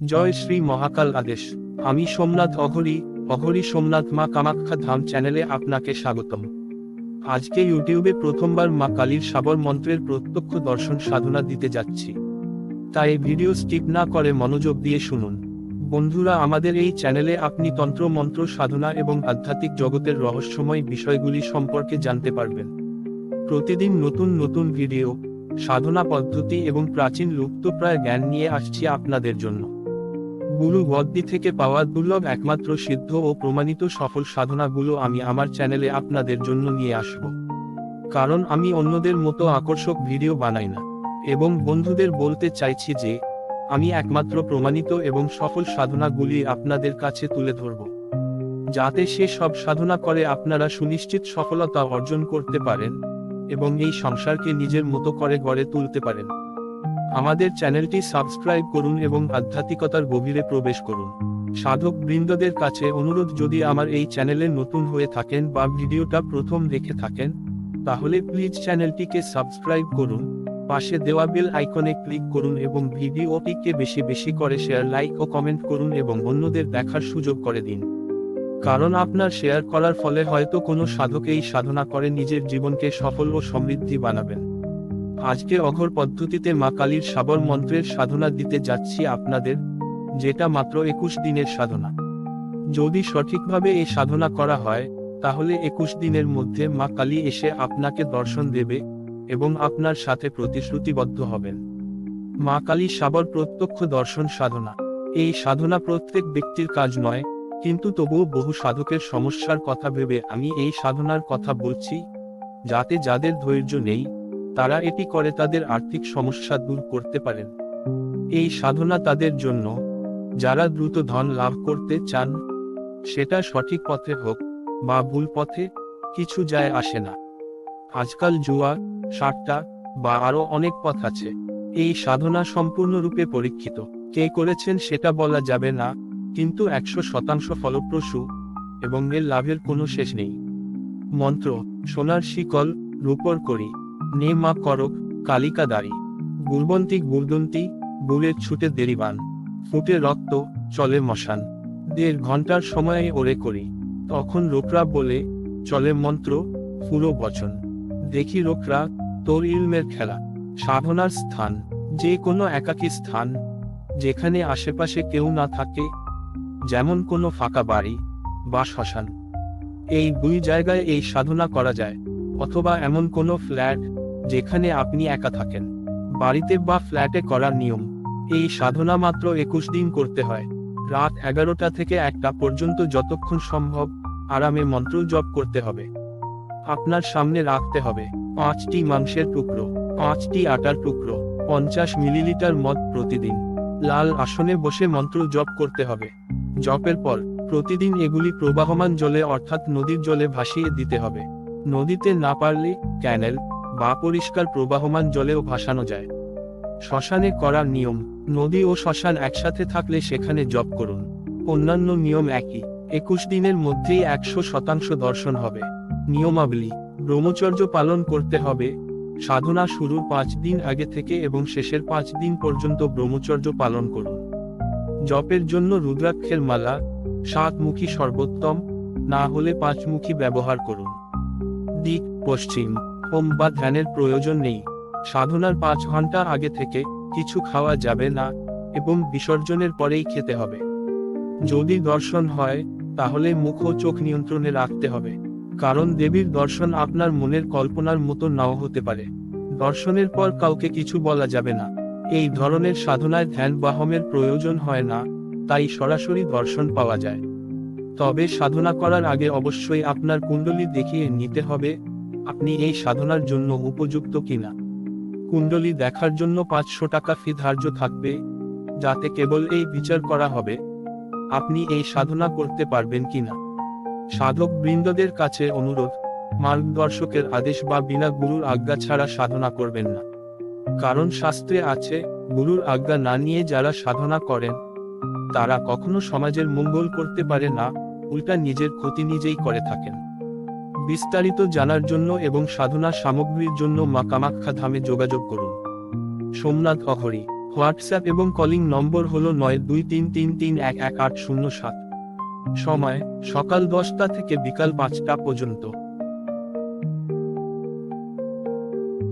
জয় শ্রী মহাকাল আদেশ আমি সোমনাথ অঘরি অঘরি সোমনাথ মা কামাখ্যা ধাম চ্যানেলে আপনাকে স্বাগতম। আজকে ইউটিউবে প্রথমবার মা কালীর সাবর মন্ত্রের প্রত্যক্ষ দর্শন সাধনা দিতে যাচ্ছি। তাই ভিডিও স্কিপ না করে মনোযোগ দিয়ে শুনুন। বন্ধুরা, আমাদের এই চ্যানেলে আপনি তন্ত্র, মন্ত্র, সাধনা এবং আধ্যাত্মিক জগতের রহস্যময় বিষয়গুলি সম্পর্কে জানতে পারবেন। প্রতিদিন নতুন নতুন ভিডিও, সাধনা পদ্ধতি এবং প্রাচীন লুপ্তপ্রায় জ্ঞান নিয়ে আসছি আপনাদের জন্য। গুরু গদ্দি থেকে পাওয়া দুর্লভ একমাত্র সিদ্ধ ও প্রমাণিত সফল সাধনাগুলো আমি আমার চ্যানেলে আপনাদের জন্য নিয়ে আসব। কারণ আমি অন্যদের মতো আকর্ষক ভিডিও বানাই না। এবং বন্ধুদের বলতে চাইছি যে, আমি একমাত্র প্রমাণিত এবং সফল সাধনাগুলি আপনাদের কাছে তুলে ধরব। যাতে সে সব সাধনা করে আপনারা সুনিশ্চিত সফলতা অর্জন করতে পারেন এবং এই সংসারকে নিজের মতো করে গড়ে তুলতে পারেন। আমাদের চ্যানেলটি সাবস্ক্রাইব করুন এবং আধ্যাত্মিকতার গভীরে প্রবেশ করুন। সাধক বৃন্দদের কাছে অনুরোধ, যদি আমার এই চ্যানেলে নতুন হয়ে থাকেন বা ভিডিওটা প্রথম দেখে থাকেন, তাহলে প্লিজ চ্যানেলটিকে সাবস্ক্রাইব করুন, পাশে দেওয়া বেল আইকনে ক্লিক করুন এবং ভিডিওটিকে বেশি বেশি করে শেয়ার, লাইক ও কমেন্ট করুন এবং অন্যদের দেখার সুযোগ করে দিন। কারণ আপনার শেয়ার করার ফলে হয়তো কোনো সাধক এই সাধনা করে নিজের জীবনকে সফল ও সমৃদ্ধি বানাবেন। আজকে অঘর পদ্ধতিতে মা কালীর সাবর মন্ত্রের সাধনা দিতে যাচ্ছি আপনাদের, যেটা মাত্র একুশ দিনের সাধনা। যদি সঠিকভাবে এই সাধনা করা হয়, তাহলে একুশ দিনের মধ্যে মা কালী এসে আপনাকে দর্শন দেবে এবং আপনার সাথে প্রতিশ্রুতিবদ্ধ হবেন। মা কালী সাবর প্রত্যক্ষ দর্শন সাধনা। এই সাধনা প্রত্যেক ব্যক্তির কাজ নয়, কিন্তু তবুও বহু সাধকের সমস্যার কথা ভেবে আমি এই সাধনার কথা বলছি, যাতে যাদের ধৈর্য নেই তারা এটি করে তাদের আর্থিক সমস্যা দূর করতে পারেন। এই সাধনা তাদের জন্য, যারা দ্রুত ধন লাভ করতে চান, সেটা সঠিক পথে হোক বা ভুল পথে, কিছু যায় আসে না। আজকাল জুয়া সাট্টা বা আরও অনেক পথ আছে। এই সাধনা সম্পূর্ণরূপে পরীক্ষিত। কে করেছেন সেটা বলা যাবে না, কিন্তু একশো শতাংশ ফলপ্রসূ এবং এর লাভের কোনো শেষ নেই। মন্ত্র, সোনার শিকল রূপর করি। নে মা করক কালিকা দাড়ি। গুরবন্তি গুরদন্তি বুলের ছুটে দেরিবান। ফুটে রক্ত, চলে মশান। দেড় ঘণ্টার সময়ে ওরে করি। তখন লোকরা বলে, চলে মন্ত্র পুরো বচন। দেখি লোকরা তোর ইলমের খেলা। সাধনার স্থান, যে কোনো একাকী স্থান। যেখানে আশেপাশে কেউ না থাকে, যেমন কোনো ফাঁকা বাড়ি বা শ্মশান। এই দুই জায়গায় এই সাধনা করা যায়। অথবা এমন কোনো ফ্ল্যাট যেখানে আপনি একা থাকেন। বাড়িতে বা ফ্ল্যাটে করার নিয়ম। এই সাধনা মাত্র একুশ দিন করতে হয়। রাত এগারোটা থেকে একটা পর্যন্ত যতক্ষণ সম্ভব আরামে মন্ত্র জপ করতে হবে। আপনার সামনে রাখতে হবে পাঁচটি মাংসের টুকরো, পাঁচটি আটার টুকরো, পঞ্চাশ মিলিলিটার মদ প্রতিদিন। লাল আসনে বসে মন্ত্র জপ করতে হবে। জপের পর প্রতিদিন এগুলি প্রবাহমান জলে অর্থাৎ নদীর জলে ভাসিয়ে দিতে হবে। নদীতে না পারলে ক্যানেল বা পরিষ্কার প্রবাহমান জলেও ভাসানো যায়। শ্মশানে করার নিয়ম, নদী ও শ্মশান একসাথে থাকলে সেখানে জপ করুন। অন্যান্য নিয়ম একই, একুশ দিনের মধ্যেই একশো শতাংশ দর্শন হবে। নিয়মাবলী, ব্রহ্মচর্য পালন করতে হবে। সাধনা শুরুর পাঁচ দিন আগে থেকে এবং শেষের পাঁচ দিন পর্যন্ত ব্রহ্মচর্য পালন করুন। জপের জন্য রুদ্রাক্ষের মালা সাতমুখী সর্বোত্তম, না হলে পাঁচমুখী ব্যবহার করুন। দিক, পশ্চিম হোম বা ধ্যানের প্রয়োজন নেই। সাধনার পাঁচ ঘণ্টা আগে থেকে কিছু খাওয়া যাবে না এবং বিসর্জনের পরেই খেতে হবে। যদি দর্শন হয়, তাহলে মুখ ও চোখ নিয়ন্ত্রণে রাখতে হবে। কারণ দেবীর দর্শন আপনার মনের কল্পনার মতো নাও হতে পারে। দর্শনের পর কাউকে কিছু বলা যাবে না। এই ধরনের সাধনায় ধ্যান বাহমের প্রয়োজন হয় না, তাই সরাসরি দর্শন পাওয়া যায়। তবে সাধনা করার আগে অবশ্যই আপনার কুণ্ডলী দেখিয়ে নিতে হবে, আপনি এই সাধনার জন্য উপযুক্ত কিনা। কুণ্ডলী দেখার জন্য পাঁচশো টাকা ফি ধার্য থাকবে, যাতে কেবল এই বিচার করা হবে, আপনি এই সাধনা করতে পারবেন কিনা। সাধক বৃন্দদের কাছে অনুরোধ, মার্গদর্শকের আদেশ বা বিনা গুরুর আজ্ঞা ছাড়া সাধনা করবেন না। কারণ শাস্ত্রে আছে, গুরুর আজ্ঞা না নিয়ে যারা সাধনা করেন, তারা কখনো সমাজের মঙ্গল করতে পারে না উল্টা নিজের ক্ষতি নিজেই করে থাকেন। বিস্তারিত জানার জন্য এবং সাধনা সামগ্রীর জন্য মা কামাখ্যা ধামে যোগাযোগ করুন। সোমনাথ অহরি, হোয়াটসঅ্যাপ এবং কলিং নম্বর হল নয় দুই তিন তিন তিন এক এক আট শূন্য সাত। সময়, সকাল দশটা থেকে বিকাল পাঁচটা পর্যন্ত।